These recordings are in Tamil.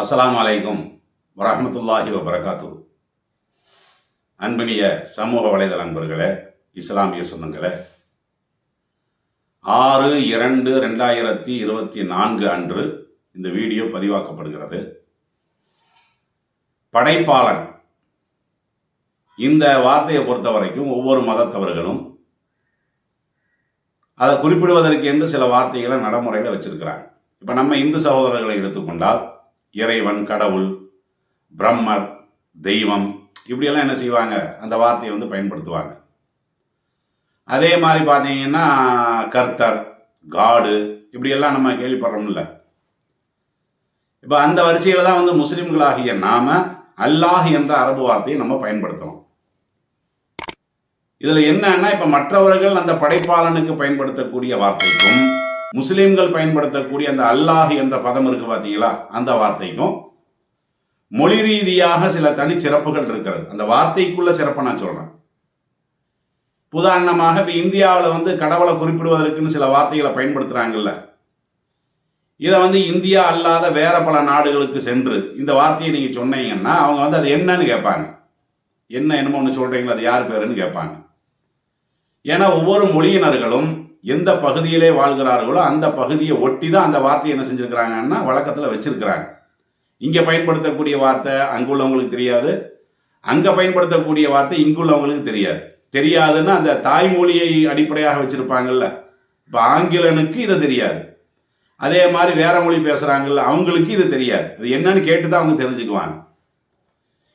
அஸ்லாம் அலைக்கும் வரமத்துல்லாஹி வபரகாத்து அன்பினிய சமூக வலைதள அன்பர்களே இஸ்லாமிய சொந்தங்களே ஆறு இரண்டு ரெண்டாயிரத்தி இருபத்தி நான்கு அன்று இந்த வீடியோ பதிவாக்கப்படுகிறது. படைப்பாளன். இந்த வார்த்தையை பொறுத்த வரைக்கும் ஒவ்வொரு மதத்தவர்களும் அதை குறிப்பிடுவதற்கு என்று சில வார்த்தைகளை நடைமுறையில் வச்சிருக்கிறாங்க. இப்போ நம்ம இந்து சகோதரர்களை எடுத்துக்கொண்டால் இறைவன் கடவுள் பிரம்மர் தெய்வம் இப்படியெல்லாம் என்ன செய்வாங்க? அந்த வார்த்தையை வந்து பயன்படுத்துவாங்க. அதே மாதிரி பார்த்தீங்கன்னா கர்த்தர் காடு இப்படியெல்லாம் நம்ம கேள்விப்படுறோம்ல. இப்போ அந்த வரிசையில் தான் வந்து முஸ்லிம்களாகிய நாம அல்லாஹ் என்ற அரபு வார்த்தையை நம்ம பயன்படுத்துகிறோம் இதில் என்னன்னா இப்போ மற்றவர்கள் அந்த படைப்பாளனுக்கு பயன்படுத்தக்கூடிய வார்த்தைக்கும் முஸ்லீம்கள் பயன்படுத்தக்கூடிய அந்த அல்லாஹ் என்ற பதம் இருக்கு பார்த்தீங்களா அந்த வார்த்தைக்கும். மொழி ரீதியாக சில தனிச்சிறப்புகள் இருக்கிறது. அந்த வார்த்தைக்குள்ள சிறப்பை நான் சொல்றேன். உதாரணமாக இப்போ இந்தியாவில் வந்து கடவுளை குறிப்பிடுவதற்குன்னு சில வார்த்தைகளை பயன்படுத்துகிறாங்கல்ல இதை வந்து இந்தியா அல்லாத வேற பல நாடுகளுக்கு சென்று இந்த வார்த்தையை நீங்கள் சொன்னீங்கன்னா அவங்க வந்து அது என்னன்னு கேட்பாங்க. என்ன என்னமோ ஒன்று சொல்கிறீங்களா அது யார் பேருன்னு கேட்பாங்க. ஏன்னா ஒவ்வொரு மொழியினர்களும் எந்த பகுதியிலே வாழ்கிறார்களோ அந்த பகுதியை ஒட்டி தான் அந்த வார்த்தையை என்ன செஞ்சுருக்கிறாங்கன்னா வழக்கத்தில் வச்சுருக்கிறாங்க. இங்கே பயன்படுத்தக்கூடிய வார்த்தை அங்குள்ளவங்களுக்கு தெரியாது. அங்கே பயன்படுத்தக்கூடிய வார்த்தை இங்குள்ளவங்களுக்கு தெரியாது. தெரியாதுன்னா அந்த தாய்மொழியை அடிப்படையாக வச்சுருப்பாங்கல்ல. இப்போ ஆங்கிலனுக்கு இது தெரியாது. அதே மாதிரி வேற மொழி பேசுகிறாங்கல்ல அவங்களுக்கு இது தெரியாது. இது என்னன்னு கேட்டு தான் அவங்க தெரிஞ்சுக்குவாங்க.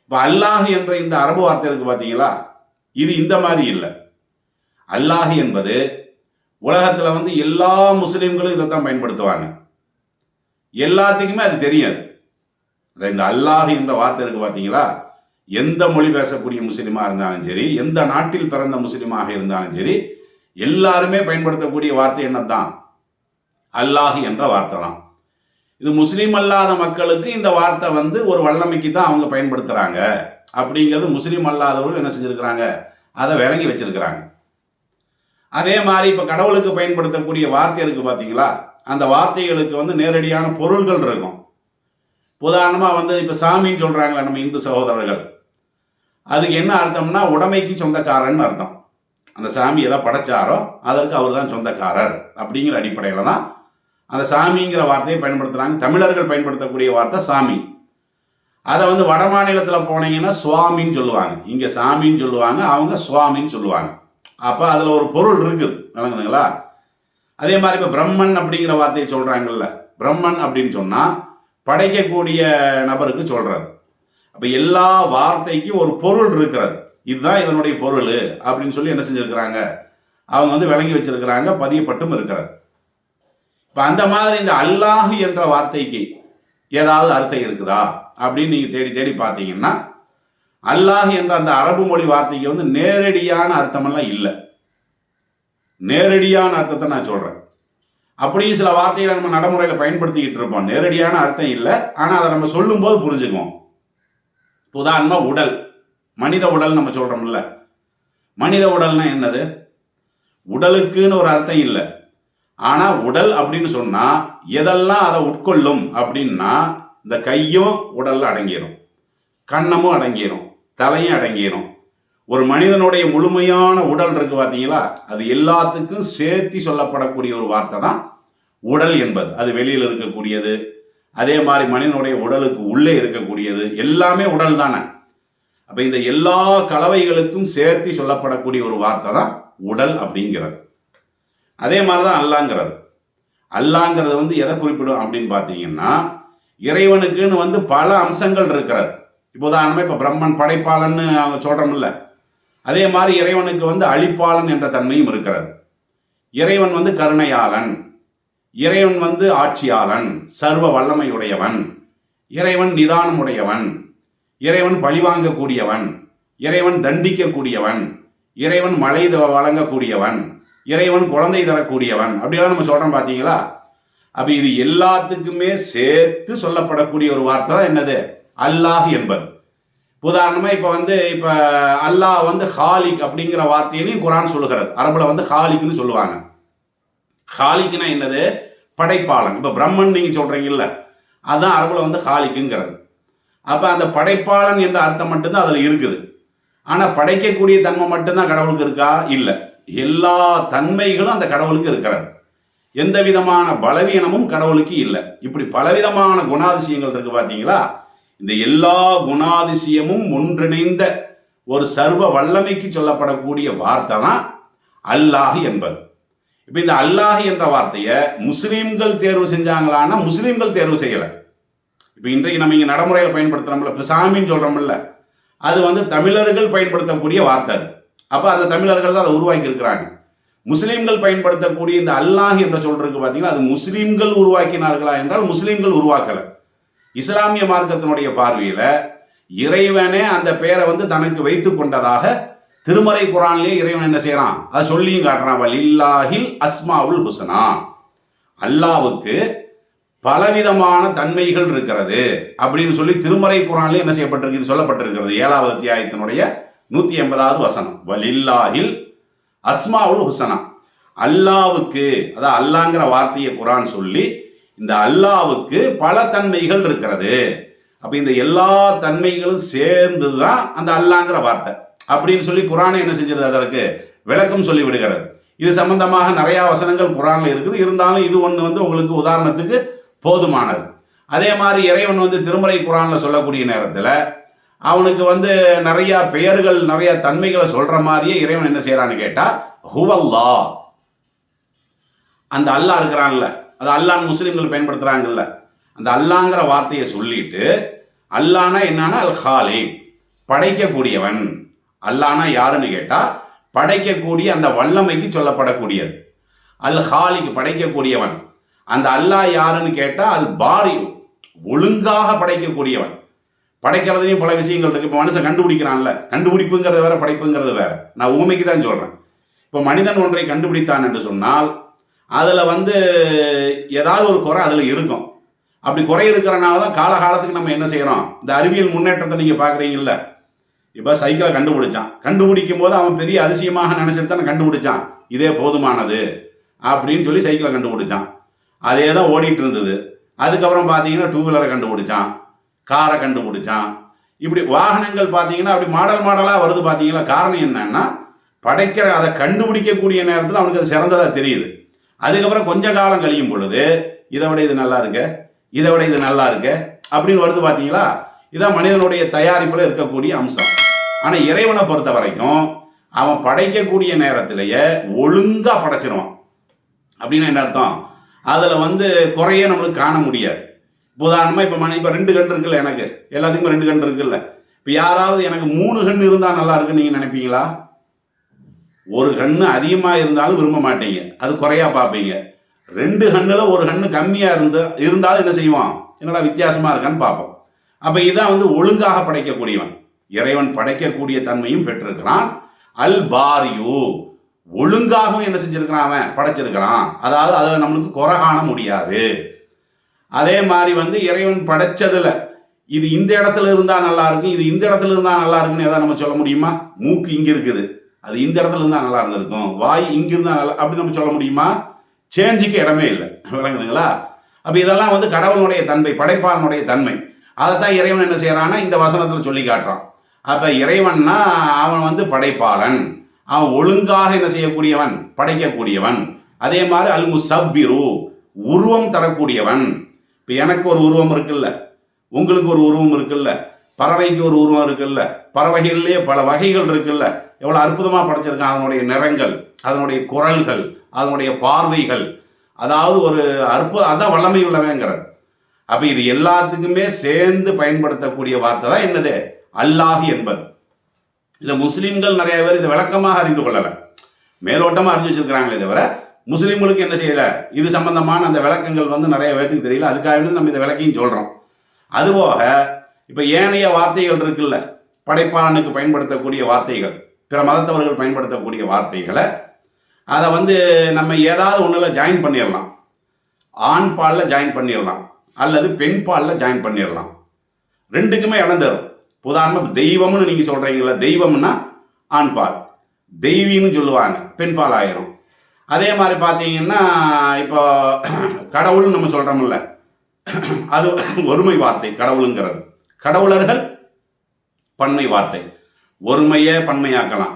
இப்போ அல்லாஹ் என்ற இந்த அரபு வார்த்தை இருக்கு பார்த்தீங்களா இது இந்த மாதிரி இல்லை. அல்லாஹ் என்பது உலகத்தில் வந்து எல்லா முஸ்லீம்களும் இதை தான் பயன்படுத்துவாங்க. எல்லாத்துக்குமே அது தெரியாது. அந்த இந்த அல்லாஹ் என்ற வார்த்தை இருக்கு பார்த்தீங்களா எந்த மொழி பேசக்கூடிய முஸ்லீமாக இருந்தாலும் சரி எந்த நாட்டில் பிறந்த முஸ்லீமாக இருந்தாலும் சரி எல்லாருமே பயன்படுத்தக்கூடிய வார்த்தை என்னதான்? அல்லாஹ் என்ற வார்த்தை தான். இது முஸ்லீம் அல்லாத மக்களுக்கு இந்த வார்த்தை வந்து ஒரு வல்லமைக்கு தான் அவங்க பயன்படுத்துகிறாங்க அப்படிங்கிறது முஸ்லீம் அல்லாதவர்கள் என்ன செஞ்சுருக்கிறாங்க? அதை விளங்கி வச்சிருக்கிறாங்க. அதே மாதிரி இப்போ கடவுளுக்கு பயன்படுத்தக்கூடிய வார்த்தை இருக்குது பார்த்தீங்களா அந்த வார்த்தைகளுக்கு வந்து நேரடியான பொருள்கள் இருக்கும். உதாரணமாக வந்து இப்போ சாமின்னு சொல்கிறாங்களே நம்ம இந்து சகோதரர்கள். அதுக்கு என்ன அர்த்தம்னா உடைமைக்கு சொந்தக்காரன் அர்த்தம். அந்த சாமி எதை படைச்சாரோ அதற்கு அவர் தான் சொந்தக்காரர் அப்படிங்கிற அடிப்படையில் தான் அந்த சாமிங்கிற வார்த்தையை பயன்படுத்துகிறாங்க தமிழர்கள் பயன்படுத்தக்கூடிய வார்த்தை சாமி. அதை வந்து வட மாநிலத்தில் போனீங்கன்னா சுவாமின்னு சொல்லுவாங்க. இங்கே சாமின்னு சொல்லுவாங்க அவங்க சுவாமின்னு சொல்லுவாங்க. அப்போ அதில் ஒரு பொருள் இருக்குது விளங்குதுங்களா? அதே மாதிரி இப்போ பிரம்மன் அப்படிங்கிற வார்த்தையை சொல்கிறாங்கல்ல பிரம்மன் அப்படின்னு சொன்னால் படைக்கக்கூடிய நபருக்கு சொல்கிறார் அப்போ எல்லா வார்த்தைக்கும் ஒரு பொருள் இருக்கிறது. இதுதான் இதனுடைய பொருள் அப்படின்னு சொல்லி என்ன செஞ்சுருக்கிறாங்க? அவங்க வந்து விளங்கி வச்சிருக்கிறாங்க பதியப்பட்டும் இருக்கிறது. இப்போ அந்த மாதிரி இந்த அல்லாஹ் என்ற வார்த்தைக்கு ஏதாவது அர்த்தம் இருக்குதா அப்படின்னு நீங்கள் தேடி தேடி பார்த்தீங்கன்னா அல்லாஹ் என்ற அந்த அரபு மொழி வார்த்தைக்கு வந்து நேரடியான அர்த்தமெல்லாம் இல்லை. நேரடியான அர்த்தத்தை நான் சொல்கிறேன் அப்படியும் சில வார்த்தைகளை நம்ம நடைமுறையில் பயன்படுத்திக்கிட்டு இருப்போம். நேரடியான அர்த்தம் இல்லை. ஆனால் அதை நம்ம சொல்லும்போது புரிஞ்சுக்குவோம். உதாரணமாக உடல். மனித உடல் நம்ம சொல்கிறோம்ல மனித உடல்னா என்னது? உடலுக்குன்னு ஒரு அர்த்தம் இல்லை. ஆனால் உடல் அப்படின்னு சொன்னால் எதெல்லாம் அதை உட்கொள்ளும் அப்படின்னா இந்த கையும் உடலில் அடங்கிடும் கண்ணமும் அடங்கிடும் தலையும் அடங்கிடும் ஒரு மனிதனுடைய முழுமையான உடல் இருக்கு பார்த்தீங்களா அது எல்லாத்துக்கும் சேர்த்தி சொல்லப்படக்கூடிய ஒரு வார்த்தை தான் உடல் என்பது. அது வெளியில் இருக்கக்கூடியது அதே மாதிரி மனிதனுடைய உடலுக்கு உள்ளே இருக்கக்கூடியது. எல்லாமே உடல் தானே. அப்போ இந்த எல்லா கலவைகளுக்கும் சேர்த்தி சொல்லப்படக்கூடிய ஒரு வார்த்தை தான் உடல் அப்படிங்கிறது. அதே மாதிரி தான் அல்லாங்கிறது. அல்லாங்கிறது வந்து எதை குறிப்பிடும் அப்படின்னு பார்த்தீங்கன்னா இறைவனுக்குன்னு வந்து பல அம்சங்கள் இருக்கிறது. இப்போ உதாரணமாக இப்போ பிரம்மன் படைப்பாளன்னு அவங்க சொல்கிறோம்ல அதே மாதிரி இறைவனுக்கு வந்து அழிப்பாளன் என்ற தன்மையும் இருக்கிறது. இறைவன் வந்து கருணையாளன். இறைவன் வந்து ஆட்சியாளன் சர்வ வல்லமையுடையவன். இறைவன் நிதானமுடையவன். இறைவன் பழிவாங்கக்கூடியவன் இறைவன் தண்டிக்கக்கூடியவன். இறைவன் மழை த- வழங்கக்கூடியவன். இறைவன் குழந்தை தரக்கூடியவன். அப்படிலாம் நம்ம சொல்கிறோம் பார்த்தீங்களா அப்போ இது எல்லாத்துக்குமே சேர்த்து சொல்லப்படக்கூடிய ஒரு வார்த்தை தான் என்னது? அல்லாஹ் என்பது. உதாரணமாக இப்போ வந்து இப்போ அல்லாஹ் வந்து ஹாலிக் அப்படிங்கிற வார்த்தையிலையும் குரான் சொல்லுகிறது. அரபில் வந்து ஹாலிக்னு சொல்லுவாங்க. ஹாலிக்னா என்னது? படைப்பாளன். இப்போ பிரம்மன் நீங்கள் சொல்கிறீங்கல்ல அதுதான் அரபில் வந்து ஹாலிக்குங்கிறது. அப்போ அந்த படைப்பாளன் என்ற அர்த்தம் மட்டும்தான் அதில் இருக்குது. ஆனால் படைக்கக்கூடிய தன்மை மட்டும்தான் கடவுளுக்கு இருக்கா? இல்லை. எல்லா தன்மைகளும் அந்த கடவுளுக்கு இருக்கிறது. எந்த விதமான பலவீனமும் கடவுளுக்கு இல்லை. இப்படி பலவிதமான குணாதிசயங்கள் இருக்குது பார்த்தீங்களா இந்த எல்லா குணாதிசயமும் ஒன்றிணைந்த ஒரு சர்வ வல்லமைக்கு சொல்லப்படக்கூடிய வார்த்தை தான் அல்லாஹ் என்பது. இப்போ இந்த அல்லாஹ் என்ற வார்த்தையை முஸ்லீம்கள் தேர்வு செஞ்சாங்களான்னா முஸ்லீம்கள் தேர்வு செய்யலை. இப்போ இன்றைக்கு நம்ம இங்கே நடைமுறையில் பயன்படுத்துகிறோம்ல இப்போ சாமின்னு சொல்கிறோம்ல அது வந்து தமிழர்கள் பயன்படுத்தக்கூடிய வார்த்தை அது. அப்போ அந்த தமிழர்கள் தான் அதை உருவாக்கி இருக்கிறாங்க முஸ்லீம்கள் பயன்படுத்தக்கூடிய இந்த அல்லாஹ் என்ற சொல்றதுக்கு பார்த்தீங்கன்னா அது முஸ்லீம்கள் உருவாக்கினார்களா என்றால் முஸ்லீம்கள் உருவாக்கலை. இஸ்லாமிய மார்க்கத்தினுடைய பார்வையில் இறைவனே அந்த பெயரை வந்து தனக்கு வைத்து கொண்டதாக திருமறை குரான்லேயே இறைவன் என்ன செய்யறான்? அதை சொல்லியும் காட்டுறான். வலில்லாஹில் அஸ்மாவுல் ஹுசனா அல்லாவுக்கு பலவிதமான தன்மைகள் இருக்கிறது அப்படின்னு சொல்லி திருமறை குரான்லேயே என்ன செய்யப்பட்டிருக்கு? சொல்லப்பட்டிருக்கிறது. ஏழாவது அத்தியாயத்தினுடைய நூற்றி எண்பதாவது வசனம். வலில்லாஹில் அஸ்மாவுல் ஹுசனா அல்லாவுக்கு அதான் அல்லாங்கிற வார்த்தையை குரான் சொல்லி இந்த அல்லாவுக்கு பல தன்மைகள் இருக்கிறது. அப்போ இந்த எல்லா தன்மைகளும் சேர்ந்து தான் அந்த அல்லாங்கிற வார்த்தை. அப்படின்னு சொல்லி குரானை என்ன செஞ்சது அதற்கு? விளக்கம் சொல்லி விடுகிறது. இது சம்பந்தமாக நிறையா வசனங்கள் குரானில் இருக்குது. இருந்தாலும் இது ஒன்று வந்து உங்களுக்கு உதாரணத்துக்கு போதுமானது. அதே மாதிரி இறைவன் வந்து திருமறை குரானில் சொல்லக்கூடிய நேரத்தில் அவனுக்கு வந்து நிறையா பெயர்கள் நிறைய தன்மைகளை சொல்கிற மாதிரியே இறைவன் என்ன செய்கிறான்னு கேட்டால் ஹுவல்லா. அந்த அல்லாஹ் இருக்கிறான்ல. அது அல்லாஹ் முஸ்லீம்கள் பயன்படுத்துகிறாங்கல்ல அந்த அல்லாங்கிற வார்த்தையை சொல்லிட்டு அல்லானா என்னன்னா அல் ஹாலி படைக்கக்கூடியவன். அல்லானா யாருன்னு கேட்டால் படைக்கக்கூடிய அந்த வல்லமைக்கு சொல்லப்படக்கூடியது. அல் ஹாலிக்கு படைக்கக்கூடியவன். அந்த அல்லாஹ் யாருன்னு கேட்டால் அல் பாரி ஒழுங்காக படைக்கக்கூடியவன். படைக்கிறதுலையும் பல விஷயங்கள் இருக்குது இப்போ மனுஷன் கண்டுபிடிக்கிறான்ல. கண்டுபிடிப்புங்கிறது வேற படைப்புங்கிறது வேற. நான் ஊமைக்கு தான் சொல்கிறேன் இப்போ மனிதன் ஒன்றை கண்டுபிடித்தான் என்று சொன்னால் அதில் வந்து ஏதாவது ஒரு குறை அதில் இருக்கும். அப்படி குறை இருக்கிறனால தான் காலகாலத்துக்கு நம்ம என்ன செய்கிறோம் இந்த அறிவியல் முன்னேற்றத்தை நீங்கள் பார்க்குறீங்கல்ல இப்போ சைக்கிளை கண்டுபிடிச்சான். கண்டுபிடிக்கும் போது அவன் பெரிய அதிசயமாக நினச்சிட்டு தானே கண்டுபிடிச்சான். இதே போதுமானது அப்படின்னு சொல்லி சைக்கிளை கண்டுபிடிச்சான். அதே தான் ஓடிட்டு இருந்தது. அதுக்கப்புறம் பார்த்தீங்கன்னா டூ வீலரை கண்டுபிடிச்சான். காரை கண்டுபிடிச்சான். இப்படி வாகனங்கள் பார்த்தீங்கன்னா அப்படி மாடல் மாடலாக வருது பார்த்தீங்களா காரணம் என்னன்னா படைக்கிற அதை கண்டுபிடிக்கக்கூடிய நேரத்தில் அவனுக்கு அது சிறந்ததாக தெரியுது. அதுக்கப்புறம் கொஞ்ச காலம் கழியும் பொழுது இதை விட இது நல்லா இருக்கு இதை விட இது நல்லா இருக்கு அப்படின்னு வருது பார்த்தீங்களா இதான் மனிதனுடைய தயாரிப்பில் இருக்கக்கூடிய அம்சம். ஆனால் இறைவனை பொறுத்த வரைக்கும் அவன் படைக்கக்கூடிய நேரத்திலேயே ஒழுங்காக படைச்சிருவான். அப்படின்னு என்ன அர்த்தம்? அதில் வந்து குறைய நம்மளுக்கு காண முடியாது. உதாரணமாக இப்போ மணி இப்போ ரெண்டு கன்று இருக்குல்ல எனக்கு. எல்லாத்துக்குமே ரெண்டு கன்று இருக்குல்ல. இப்போ யாராவது எனக்கு மூணு கன்று இருந்தால் நல்லா இருக்குன்னு நீங்கள் நினைப்பீங்களா? ஒரு கண்ணு அதிகமாக இருந்தாலும் விரும்ப மாட்டீங்க. அது குறையா பார்ப்பீங்க. ரெண்டு கண்ணில் ஒரு கண்ணு கம்மியாக இருந்து இருந்தாலும் என்ன செய்வான்? என்னடா வித்தியாசமாக இருக்கான்னு பார்ப்போம். அப்போ இதான் வந்து ஒழுங்காக படைக்கக்கூடியவன். இறைவன் படைக்கக்கூடிய தன்மையும் பெற்றிருக்கிறான். அல் பாரியு. ஒழுங்காகவும் என்ன செஞ்சிருக்கிறான் அவன்? படைச்சிருக்கிறான். அதாவது அதில் நம்மளுக்கு குறை காண முடியாது. அதே மாதிரி வந்து இறைவன் படைச்சதில் இது இந்த இடத்துல இருந்தால் நல்லா இருக்கும் இது இந்த இடத்துல இருந்தால் நல்லா இருக்குன்னு எதாவது நம்ம சொல்ல முடியுமா? மூக்கு இங்கே இருக்குது. அது இந்த இடத்துல இருந்தால் நல்லா இருந்திருக்கும். வாய் இங்க நல்லா அப்படி நம்ம சொல்ல முடியுமா? சேஞ்சுக்கு இடமே இல்லை. விளங்குதுங்களா? அப்போ இதெல்லாம் வந்து கடவுளுடைய தன்மை படைப்பாளனுடைய தன்மை. அதைத்தான் இறைவன் என்ன செய்கிறான்னா இந்த வசனத்தில் சொல்லி காட்டுறான். அப்போ இறைவன்னா அவன் வந்து படைப்பாளன். அவன் ஒழுங்காக என்ன செய்யக்கூடியவன்? படைக்கக்கூடியவன். அதே மாதிரி அல்மு சவ்விரு உருவம் தரக்கூடியவன். இப்போ எனக்கு ஒரு உருவம் இருக்குல்ல. உங்களுக்கு ஒரு உருவம் இருக்குல்ல. பறவைக்கு ஒரு உருவம் இருக்குல்ல? பறவைகள்லேயே பல வகைகள் இருக்குல்ல? எவ்வளோ அற்புதமாக படைச்சிருக்கான் அதனுடைய நிறங்கள் அதனுடைய குரல்கள் அதனுடைய பார்வைகள். அதாவது ஒரு அற்பு அதான் வல்லமை உள்ளவங்கிறார் அப்போ இது எல்லாத்துக்குமே சேர்ந்து பயன்படுத்தக்கூடிய வார்த்தை தான் என்னது? அல்லாஹ் என்பது. இதை முஸ்லீம்கள் நிறைய பேர் இதை விளக்கமாக அறிந்து கொள்ளலை. மேலோட்டமாக அறிஞ்சு வச்சிருக்கிறாங்களே தவிர முஸ்லீம்களுக்கு என்ன செய்யலை? இது சம்பந்தமான அந்த விளக்கங்கள் வந்து நிறைய பேருக்கு தெரியல. அதுக்காக நம்ம இந்த விளக்கையும் சொல்கிறோம் அதுபோக இப்போ ஏனைய வார்த்தைகள் இருக்குல்ல. படைப்பாளனுக்கு பயன்படுத்தக்கூடிய வார்த்தைகள் பிற மதத்தவர்கள் பயன்படுத்தக்கூடிய வார்த்தைகளை அதை வந்து நம்ம ஏதாவது ஒன்றில் ஜாயின் பண்ணிடலாம் ஆண் பாலில் ஜாயின் பண்ணிடலாம் அல்லது பெண் பாலில் ஜாயின் பண்ணிடலாம் ரெண்டுக்குமே இடம் தரும். உதாரணமாக தெய்வம்னு நீங்கள் சொல்கிறீங்களா தெய்வம்னா ஆண் பால். தெய்வீன்னு சொல்லுவாங்க பெண் பால் ஆயிரும். அதே மாதிரி பார்த்தீங்கன்னா இப்போ கடவுள்னு நம்ம சொல்கிறோம்ல அது ஒருமை வார்த்தை கடவுளுங்கிறது. கடவுளர்கள் பன்மை வார்த்தை. ஒருமையை பன்மையாக்கலாம்.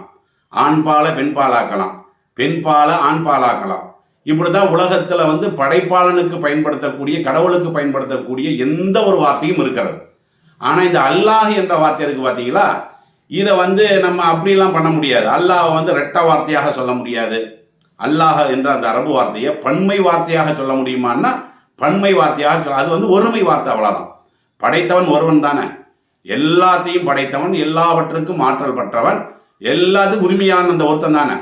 ஆண்பால பெண்பாலாக்கலாம். பெண்பால ஆண்பாலாக்கலாம். இப்படிதான் உலகத்துல வந்து படைப்பாளனுக்கு பயன்படுத்தக்கூடிய கடவுளுக்கு பயன்படுத்தக்கூடிய எந்த ஒரு வார்த்தையும் இருக்கிறது. ஆனா இந்த அல்லாஹ் என்ற வார்த்தை இருக்கு பார்த்தீங்களா இதை வந்து நம்ம அப்படிலாம் பண்ண முடியாது. அல்லாஹ் வந்து ரெட்ட வார்த்தையாக சொல்ல முடியாது. அல்லாஹ் என்ற அந்த அரபு வார்த்தையை பன்மை வார்த்தையாக சொல்ல முடியுமான்னா பன்மை வார்த்தையாக சொல்ல அது வந்து ஒருமை வார்த்தை அவ்வளோதான் படைத்தவன் ஒருவன் தானே. எல்லாத்தையும் படைத்தவன் எல்லாவற்றுக்கும் ஆற்றல் பெற்றவன் எல்லாத்துக்கும் உரிமையான அந்த ஒருத்தன் தானே.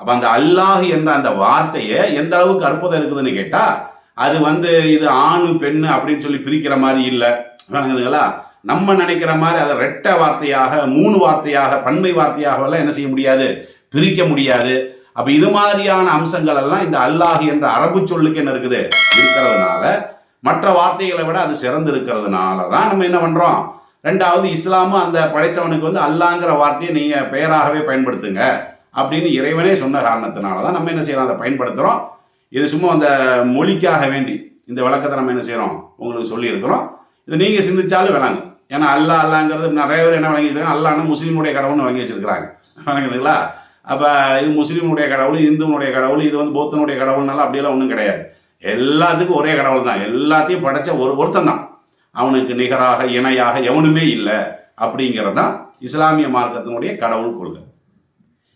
அப்போ அந்த அல்லாஹ் என்ற அந்த வார்த்தையை எந்த அளவுக்கு அற்புதம் இருக்குதுன்னு கேட்டால் அது வந்து இது ஆணு பெண்ணு அப்படின்னு சொல்லி பிரிக்கிற மாதிரி இல்லை. விளங்குதுங்களா? நம்ம நினைக்கிற மாதிரி அதை ரெட்டை வார்த்தையாக மூணு வார்த்தையாக பன்மை வார்த்தையாகவெல்லாம் என்ன செய்ய முடியாது? பிரிக்க முடியாது. அப்போ இது மாதிரியான அம்சங்கள் எல்லாம் இந்த அல்லாஹ் என்ற அரபு சொல்லுக்கு என்ன இருக்குது? இருக்கிறதுனால மற்ற வார்த்தைகளை விட அது சிறந்து இருக்கிறதுனால தான் நம்ம என்ன பண்ணுறோம் ரெண்டாவது இஸ்லாமும் அந்த படைச்சவனுக்கு வந்து அல்லாங்கிற வார்த்தையை நீங்கள் பெயராகவே பயன்படுத்துங்க அப்படின்னு இறைவனே சொன்ன காரணத்தினால தான் நம்ம என்ன செய்யறோம்? அதை பயன்படுத்துகிறோம் இது சும்மா அந்த மொழிக்காக வேண்டி இந்த விளக்கத்தை நம்ம என்ன செய்கிறோம் உங்களுக்கு சொல்லியிருக்கிறோம். இது நீங்கள் சிந்திச்சாலும் விளங்கு ஏன்னா அல்லா அல்லாங்கிறது நிறைய பேர் என்ன வழங்கி வச்சிருக்காங்க? அல்லான்னு முஸ்லீமுடைய கடவுள்னு வழங்கி வச்சிருக்கிறாங்க. வழங்குதுங்களா அப்போ இது முஸ்லீமுடைய கடவுள் இந்துவனுடைய கடவுள் இது வந்து பௌத்தனுடைய கடவுள்னால அப்படியெல்லாம் ஒன்றும் கிடையாது. எல்லாத்துக்கும் ஒரே கடவுள் தான் எல்லாத்தையும் படைச்ச ஒரு ஒருத்தன் தான் அவனுக்கு நிகராக இணையாக எவனுமே இல்லை அப்படிங்கிறது தான் இஸ்லாமிய மார்க்கத்தினுடைய கடவுள் கொள்கை.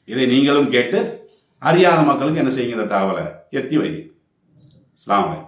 இதை நீங்களும் கேட்டு அறியாத மக்களுக்கு என்ன செய்யுங்க இந்த தகவலை? எத்தி வை. அஸ்ஸலாமு